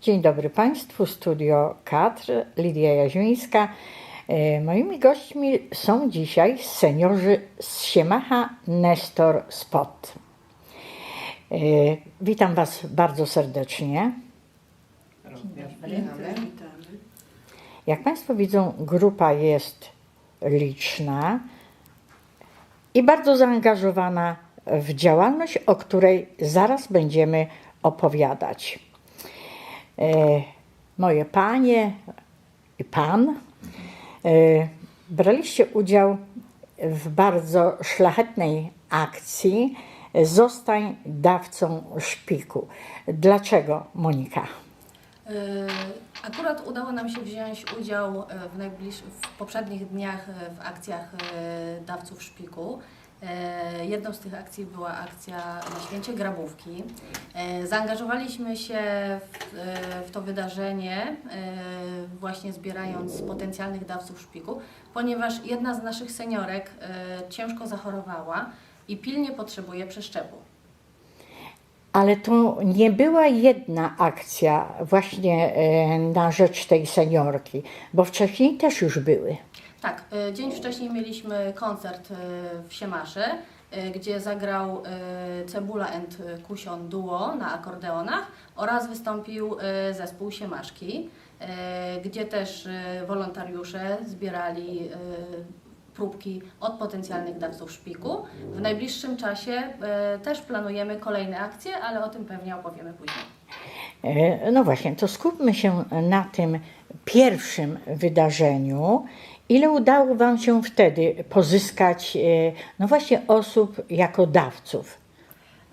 Dzień dobry Państwu, studio Kadr, Lidia Jaziuńska. E, Moimi gośćmi są dzisiaj seniorzy z Siemacha Nestor Spot. E, Witam Was bardzo serdecznie. Jak Państwo widzą, grupa jest liczna i bardzo zaangażowana w działalność, o której zaraz będziemy opowiadać. E, Moje panie i pan e, braliście udział w bardzo szlachetnej akcji Zostań dawcą szpiku. Dlaczego, Monika? E, Akurat udało nam się wziąć udział w, w poprzednich dniach w akcjach dawców szpiku. E, Jedną z tych akcji była akcja na święcie grabówki. E, Zaangażowaliśmy się w, e, w to wydarzenie, właśnie zbierając potencjalnych dawców szpiku, ponieważ jedna z naszych seniorek ciężko zachorowała i pilnie potrzebuje przeszczepu. Ale to nie była jedna akcja właśnie na rzecz tej seniorki, bo wcześniej też już były. Tak, y, dzień wcześniej mieliśmy koncert y, w Siemaszy, y, gdzie zagrał Cebula and Kusion duo na akordeonach oraz wystąpił zespół Siemaszki, gdzie też wolontariusze zbierali próbki od potencjalnych dawców szpiku. W najbliższym czasie też planujemy kolejne akcje, ale o tym pewnie opowiemy później. E, No właśnie, to skupmy się na tym pierwszym wydarzeniu. Ile udało Wam się wtedy pozyskać, e, no właśnie, osób jako dawców?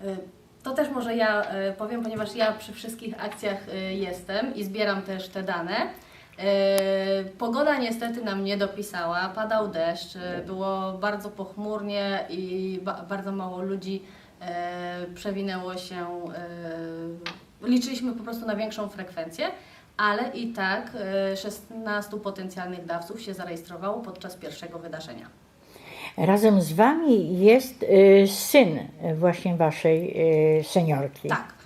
Y, To też może ja y, powiem, ponieważ ja przy wszystkich akcjach jestem i zbieram też te dane. Pogoda niestety nam nie dopisała, padał deszcz, było bardzo pochmurnie i ba bardzo mało ludzi przewinęło się. Liczyliśmy po prostu na większą frekwencję, ale i tak y, 16 potencjalnych dawców się zarejestrowało podczas pierwszego wydarzenia. Razem z Wami jest e, syn właśnie Waszej e, seniorki. Tak.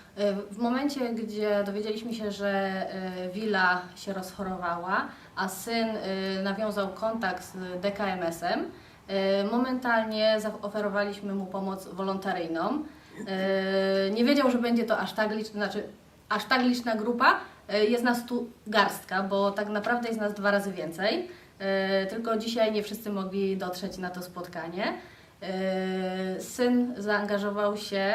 W momencie, gdzie dowiedzieliśmy się, że Willa się rozchorowała, a syn nawiązał kontakt z DKMS-em, momentalnie zaoferowaliśmy mu pomoc wolontaryjną. Nie wiedział, że będzie to aż tak liczna, znaczy aż tak liczna grupa. Y, Jest nas tu garstka, bo tak naprawdę jest nas dwa razy więcej. Y, Tylko dzisiaj nie wszyscy mogli dotrzeć na to spotkanie. Y, Syn zaangażował się,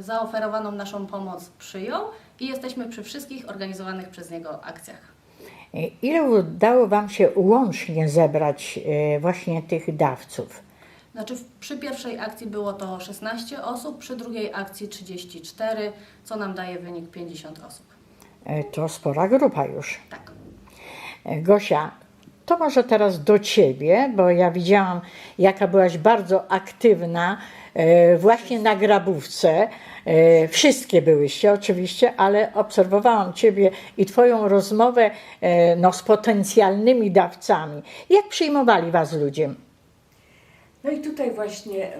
zaoferowaną naszą pomoc przyjął i jesteśmy przy wszystkich organizowanych przez niego akcjach. E, Ile udało Wam się łącznie zebrać e, właśnie tych dawców? Znaczy przy pierwszej akcji było to 16 osób, przy drugiej akcji 34, co nam daje wynik 50 osób. E, To spora grupa już. Tak. E, Gosia, to może teraz do Ciebie, bo ja widziałam, jaka byłaś bardzo aktywna e, właśnie na grabówce. Wszystkie byłyście oczywiście, ale obserwowałam Ciebie i Twoją rozmowę no, z potencjalnymi dawcami. Jak przyjmowali Was ludzie? No i tutaj właśnie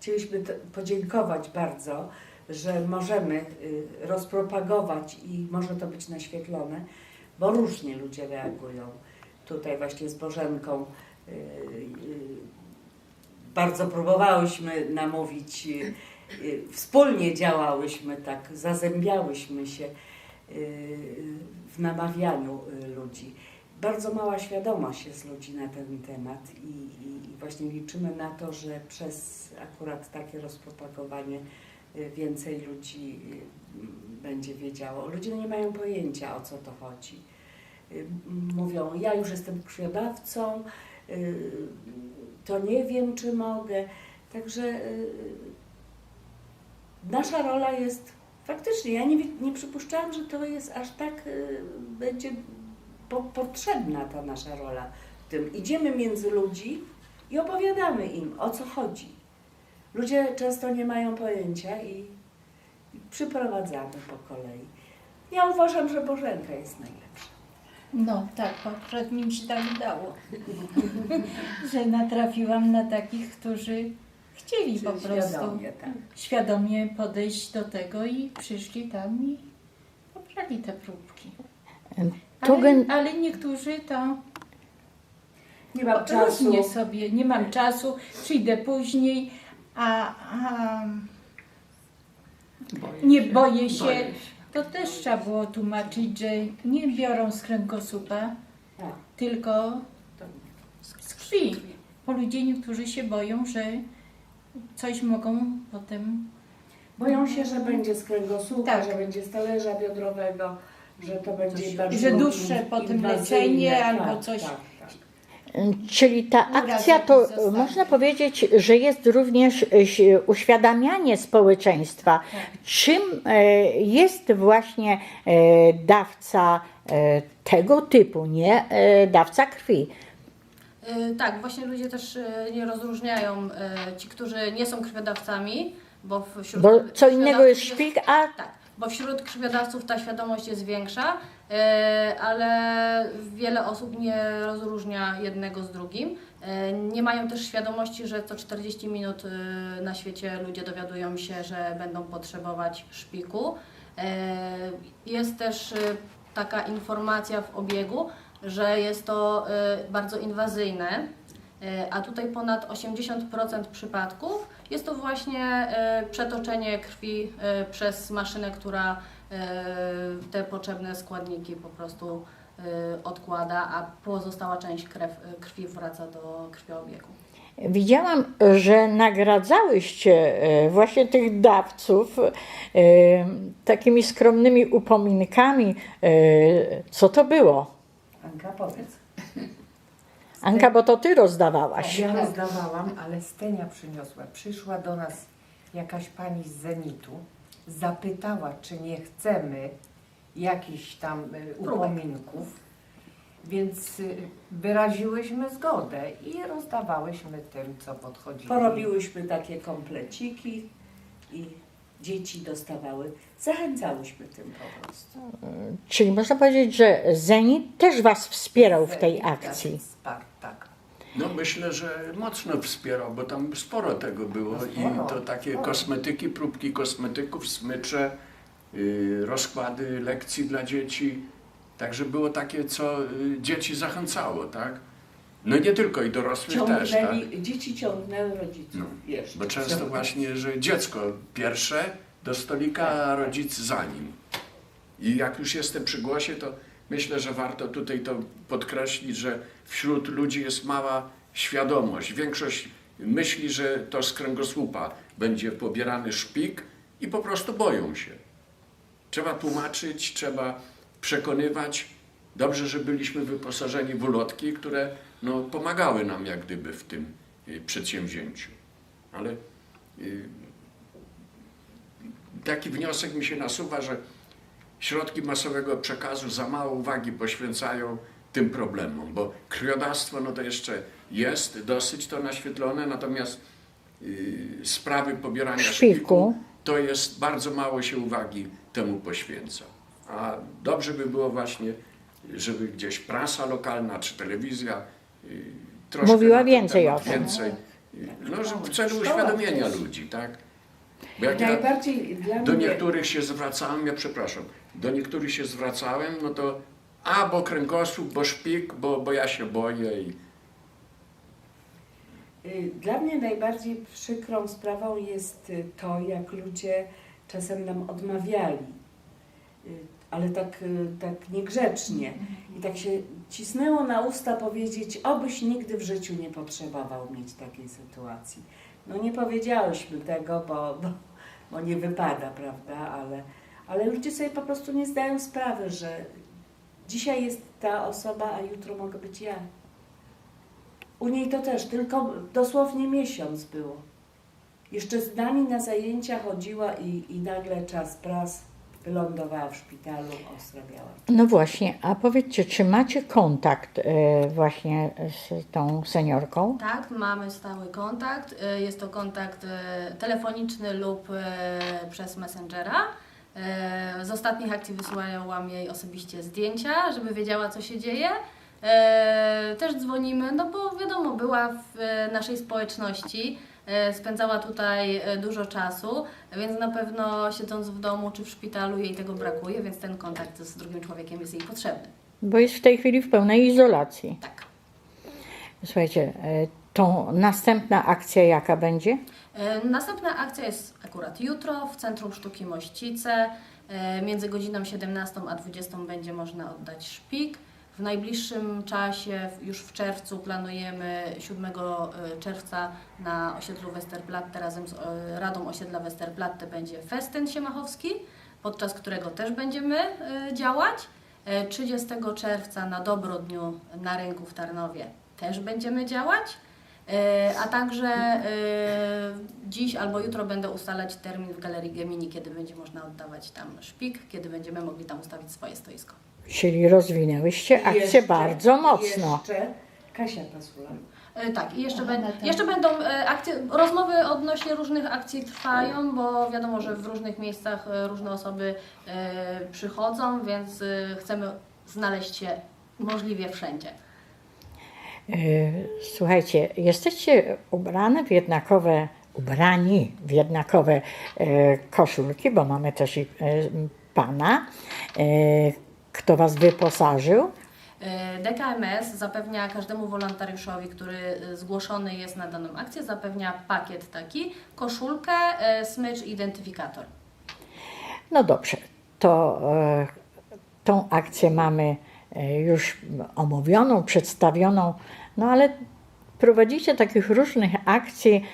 chcieliśmy podziękować bardzo, że możemy y, rozpropagować i może to być naświetlone, bo różnie ludzie reagują. Tutaj właśnie z Bożenką y, y, bardzo próbowałyśmy namówić, wspólnie działałyśmy tak, zazębiałyśmy się w namawianiu ludzi. Bardzo mała świadomość jest ludzi na ten temat i, i, i właśnie liczymy na to, że przez akurat takie rozpropagowanie więcej ludzi y, będzie wiedziało. Ludzie nie mają pojęcia o co to chodzi. Y, Mówią, ja już jestem krwiodawcą, y, to nie wiem czy mogę. Także nasza rola jest faktycznie, ja nie, nie przypuszczałam, że to jest aż tak będzie po, potrzebna ta nasza rola w tym. Idziemy między ludzi i opowiadamy im, o co chodzi. Ludzie często nie mają pojęcia i, i przyprowadzamy po kolei. Ja uważam, że Bożenka jest najlepsza. No tak, poprzednim się tak udało, że natrafiłam na takich, którzy chcieli po prostu Świadomie, tak. świadomie podejść do tego i przyszli tam i brali te próbki. Ale, gen- ale niektórzy to Nie mam czasu. sobie, nie mam czasu, przyjdę później, a, a nie boję się. To też trzeba było tłumaczyć, że nie biorą z kręgosłupa, Tak. tylko z krwi. Bo ludzie niektórzy się boją, że coś mogą potem Boją się, że będzie z kręgosłupa, Tak. że będzie z talerza biodrowego, że to będzie Coś- bardzo że dłuższe potem leczenie tak, albo coś. Tak, tak. Czyli ta akcja to zostanie. można powiedzieć, że jest również e, uświadamianie społeczeństwa, czym e, jest właśnie e, dawca e, tego typu, nie e, dawca krwi. Tak, właśnie ludzie też nie rozróżniają ci, którzy nie są krwiodawcami, bo wśród Bo co innego jest szpik, a Tak, bo wśród krwiodawców ta świadomość jest większa, ale wiele osób nie rozróżnia jednego z drugim. Y, Nie mają też świadomości, że co 40 minut y, na świecie ludzie dowiadują się, że będą potrzebować szpiku. Jest też taka informacja w obiegu, że jest to bardzo inwazyjne, a tutaj ponad 80% przypadków jest to właśnie przetoczenie krwi przez maszynę, która te potrzebne składniki po prostu y, odkłada, a pozostała część krew, y, krwi wraca do krwiobiegu. widziałam, że nagradzałyście e, właśnie tych dawców e, takimi skromnymi upominkami. E, Co to było? Anka, powiedz. Anka, bo to ty rozdawałaś. Ja rozdawałam, ale Stenia przyniosła. Przyszła do nas jakaś pani z Zenitu, zapytała, czy nie chcemy jakichś tam y, upominków, więc y, wyraziłyśmy zgodę i rozdawałyśmy tym, co podchodziło. Porobiłyśmy takie kompleciki i dzieci dostawały. Zachęcałyśmy tym po prostu. Czyli można powiedzieć, że Zenit też Was wspierał w tej Zenit nas akcji. Wsparł, tak. No myślę, że mocno wspierał, bo tam sporo tego było i Sporo, to takie kosmetyki, próbki kosmetyków, smycze, yy, rozkłady lekcji dla dzieci. Także było takie, co y, dzieci zachęcało, tak? No nie tylko i dorosłych też, tak? Ciągnęli, dzieci ciągnęły rodziców No, jeszcze. Bo często właśnie, że dziecko pierwsze do stolika, a rodzic za nim. I jak już jestem przy głosie, to myślę, że warto tutaj to podkreślić, że wśród ludzi jest mała świadomość. Większość myśli, że to z kręgosłupa będzie pobierany szpik i po prostu boją się. Trzeba tłumaczyć, trzeba przekonywać. Dobrze, że byliśmy wyposażeni w ulotki, które no, pomagały nam jak gdyby w tym y, przedsięwzięciu. Ale y, taki wniosek mi się nasuwa, że środki masowego przekazu za mało uwagi poświęcają tym problemom, bo krwiodawstwo no to jeszcze jest dosyć to naświetlone, natomiast y, sprawy pobierania Szpiku. szpiku to jest bardzo mało się uwagi temu poświęca. A dobrze by było właśnie, żeby gdzieś prasa lokalna czy telewizja y, troszkę Mówiła więcej temat o tym. Więcej, y, no, w celu uświadomienia ludzi, tak? Bo jak ja Najbardziej dla do mnie... niektórych się zwracałem, ja przepraszam, do niektórych się zwracałem, no to a, bo kręgosłup, bo szpik, bo, bo ja się boję i Y, Dla mnie najbardziej przykrą sprawą jest y, to, jak ludzie czasem nam odmawiali, Y, ale tak, tak niegrzecznie. I tak się cisnęło na usta powiedzieć, obyś nigdy w życiu nie potrzebował mieć takiej sytuacji. No nie powiedziałyśmy tego, bo, bo, bo nie wypada, prawda, ale, ale ludzie sobie po prostu nie zdają sprawy, że dzisiaj jest ta osoba, a jutro mogę być ja. U niej to też, tylko dosłownie miesiąc było. Jeszcze z nami na zajęcia chodziła i, i nagle czas pras wylądowała w szpitalu, osrabiała. No właśnie, a powiedzcie, czy macie kontakt e, właśnie z tą seniorką? Tak, mamy stały kontakt. Y, Jest to kontakt y, telefoniczny lub przez Messengera. Z ostatnich akcji wysyłałam jej osobiście zdjęcia, żeby wiedziała, co się dzieje. Też dzwonimy, no bo wiadomo, była w naszej społeczności. E, spędzała tutaj e, dużo czasu, więc na pewno siedząc w domu czy w szpitalu jej tego brakuje, więc ten kontakt z drugim człowiekiem jest jej potrzebny. Bo jest w tej chwili w pełnej izolacji. Tak. Słuchajcie, e, to następna akcja jaka będzie? Następna akcja jest akurat jutro w Centrum Sztuki Mościce. Między godziną 17 a 20 będzie można oddać szpik. W najbliższym czasie, już w czerwcu, planujemy 7 czerwca na osiedlu Westerplatte razem z e, Radą Osiedla Westerplatte będzie festyn siemachowski, podczas którego też będziemy e, działać. E, 30 czerwca na Dobrodniu na rynku w Tarnowie też będziemy działać. E, A także e, dziś albo jutro będę ustalać termin w Galerii Gemini, kiedy będzie można oddawać tam szpik, kiedy będziemy mogli tam ustawić swoje stoisko. Czyli rozwinęłyście akcję jeszcze- bardzo mocno. Jeszcze Kasia Pasula. E, Tak, i jeszcze, Aha, bę- na ten- jeszcze będą e, akcje, rozmowy odnośnie różnych akcji trwają, bo wiadomo, że w różnych miejscach e, różne osoby e, przychodzą, więc e, chcemy znaleźć się możliwie wszędzie. Słuchajcie, jesteście ubrane w jednakowe, ubrani w jednakowe e, koszulki, bo mamy też i e, pana, e, kto was wyposażył. E, DKMS zapewnia każdemu wolontariuszowi, który e, zgłoszony jest na daną akcję, zapewnia pakiet taki, koszulkę, e, smycz, identyfikator. No dobrze, to tą akcję mamy już omówioną, przedstawioną, no ale prowadzicie takich różnych akcji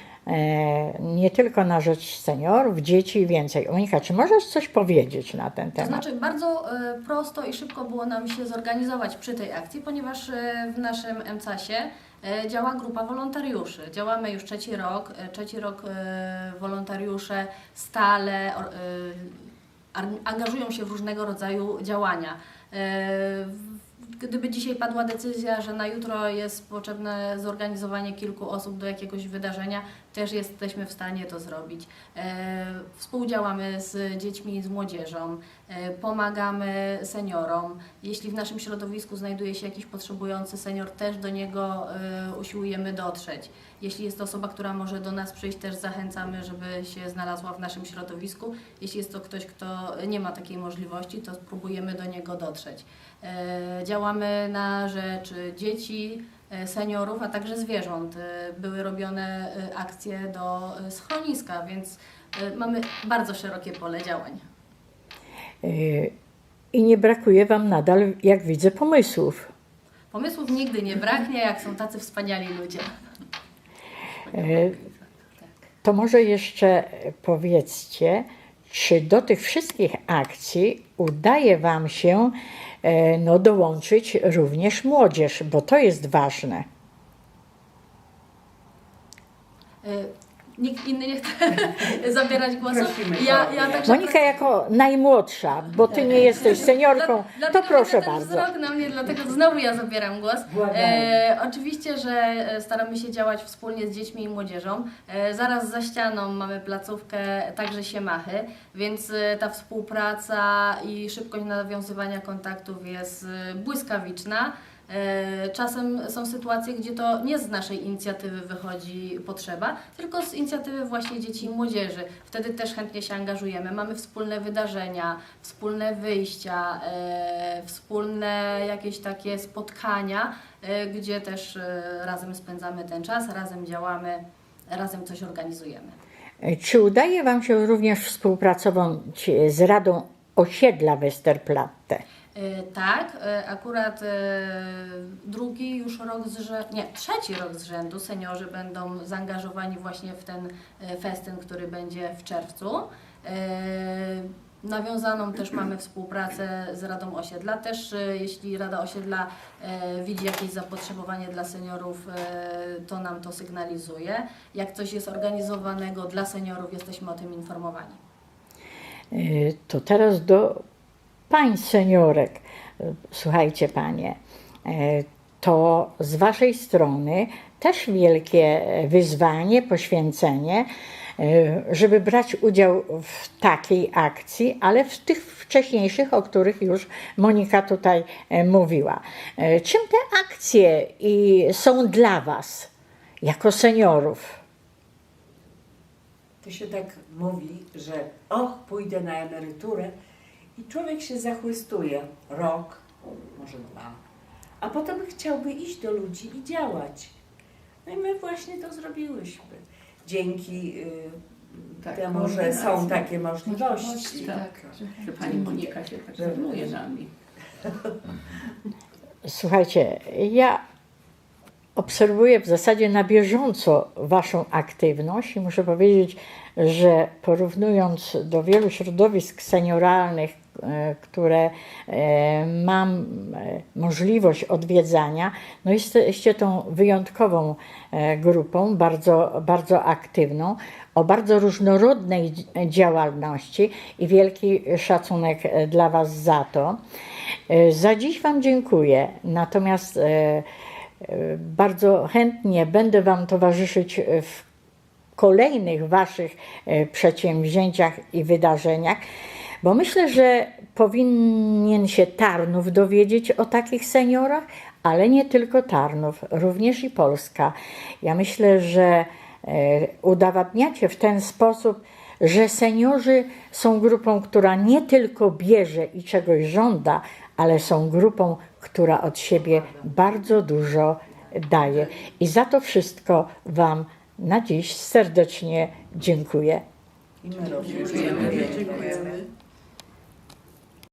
nie tylko na rzecz seniorów, dzieci i więcej. Monika, czy możesz coś powiedzieć na ten To temat? znaczy bardzo e, prosto i szybko było nam się zorganizować przy tej akcji, ponieważ e, w naszym MCAS-ie e, działa grupa wolontariuszy. Działamy już trzeci rok. E, Trzeci rok e, wolontariusze stale e, angażują się w różnego rodzaju działania. E, Gdyby dzisiaj padła decyzja, że na jutro jest potrzebne zorganizowanie kilku osób do jakiegoś wydarzenia, też jesteśmy w stanie to zrobić. E, Współdziałamy z dziećmi z młodzieżą, e, pomagamy seniorom. Jeśli w naszym środowisku znajduje się jakiś potrzebujący senior, też do niego e, usiłujemy dotrzeć. Jeśli jest to osoba, która może do nas przyjść, też zachęcamy, żeby się znalazła w naszym środowisku. Jeśli jest to ktoś, kto nie ma takiej możliwości, to spróbujemy do niego dotrzeć. Działamy na rzecz dzieci, seniorów, a także zwierząt. E, Były robione e, akcje do e, schroniska, więc e, mamy bardzo szerokie pole działań. E, I nie brakuje Wam nadal, jak widzę, pomysłów. Pomysłów nigdy nie braknie, jak są tacy wspaniali ludzie. E, To może jeszcze powiedzcie, czy do tych wszystkich akcji udaje Wam się e, no, dołączyć również młodzież, bo to jest ważne. Nikt inny nie chce zabierać głosu. Ja, ja także Monika jako najmłodsza, bo Ty nie jesteś seniorką, to Dlatego proszę widzę ten bardzo. wzrok na mnie, dlatego znowu ja zabieram głos. E, oczywiście, że e, staramy się działać wspólnie z dziećmi i młodzieżą. E, zaraz za ścianą mamy placówkę także Siemachy, więc e, ta współpraca i szybkość nawiązywania kontaktów jest e, błyskawiczna. E, Czasem są sytuacje, gdzie to nie z naszej inicjatywy wychodzi potrzeba, tylko z inicjatywy właśnie dzieci i młodzieży. Wtedy też chętnie się angażujemy. Mamy wspólne wydarzenia, wspólne wyjścia, e, wspólne jakieś takie spotkania, e, gdzie też razem spędzamy ten czas, razem działamy, razem coś organizujemy. Czy udaje Wam się również współpracować z Radą Osiedla Westerplatte? E, Tak, e, akurat e, drugi już rok z rzędu, nie, trzeci rok z rzędu seniorzy będą zaangażowani właśnie w ten festyn, który będzie w czerwcu. Nawiązaną też mamy współpracę z Radą Osiedla. Też jeśli Rada Osiedla widzi jakieś zapotrzebowanie dla seniorów, to nam to sygnalizuje. Jak coś jest organizowanego dla seniorów, jesteśmy o tym informowani. To teraz do pań seniorek. E, Słuchajcie, panie, e, to z waszej strony też wielkie wyzwanie, poświęcenie, e, żeby brać udział w takiej akcji, ale w tych wcześniejszych, o których już Monika tutaj e, mówiła. E, Czym te akcje są dla was jako seniorów? to się tak mówi, że och, pójdę na emeryturę i człowiek się zachłystuje rok, może dwa, a potem chciałby iść do ludzi i działać. No i my właśnie to zrobiłyśmy. Dzięki y, Tak, temu, że są takie możliwości. Tak, że pani Monika się tak zajmuje nami. Słuchajcie, ja obserwuję w zasadzie na bieżąco Waszą aktywność i muszę powiedzieć, że porównując do wielu środowisk senioralnych, które e, mam e, możliwość odwiedzania, no jesteście tą wyjątkową e, grupą, bardzo, bardzo aktywną, o bardzo różnorodnej dzi- działalności i wielki szacunek e, dla Was za to. E, Za dziś Wam dziękuję, natomiast e, e, bardzo chętnie będę Wam towarzyszyć w kolejnych Waszych e, przedsięwzięciach i wydarzeniach, bo myślę, że powinien się Tarnów dowiedzieć o takich seniorach, ale nie tylko Tarnów, również i Polska. Ja myślę, że e, udowadniacie w ten sposób, że seniorzy są grupą, która nie tylko bierze i czegoś żąda, ale są grupą, która od siebie bardzo dużo daje. I za to wszystko Wam na dziś serdecznie dziękuję. I my również Dziękujemy. dziękujemy.